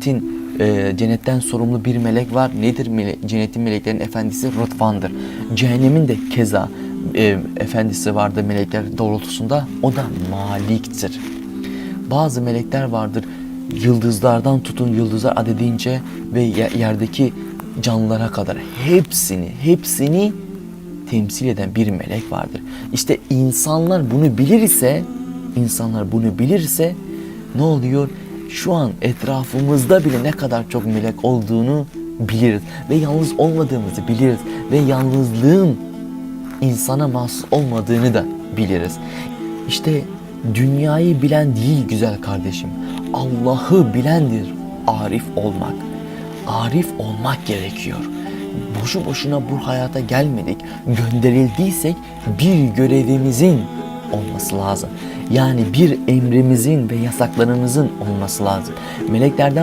cennetin e, cennetten sorumlu bir melek var. Nedir mele cennetin meleklerin efendisi Rıdvan'dır. Cehennemin de keza e, efendisi vardır melekler doğrultusunda. O da Malik'tir. Bazı melekler vardır. Yıldızlardan tutun yıldızlar adedince ve ye- yerdeki canlılara kadar hepsini hepsini temsil eden bir melek vardır. İşte insanlar bunu bilir ise insanlar bunu bilirse ne oluyor? Şu an etrafımızda bile ne kadar çok melek olduğunu biliriz ve yalnız olmadığımızı biliriz ve yalnızlığın insana mahsus olmadığını da biliriz. İşte dünyayı bilen değil güzel kardeşim. Allah'ı bilendir arif olmak. Arif olmak gerekiyor. Boşu boşuna bu hayata gelmedik. Gönderildiysek bir görevimizin olması lazım. Yani bir emrimizin ve yasaklarımızın olması lazım. Meleklerden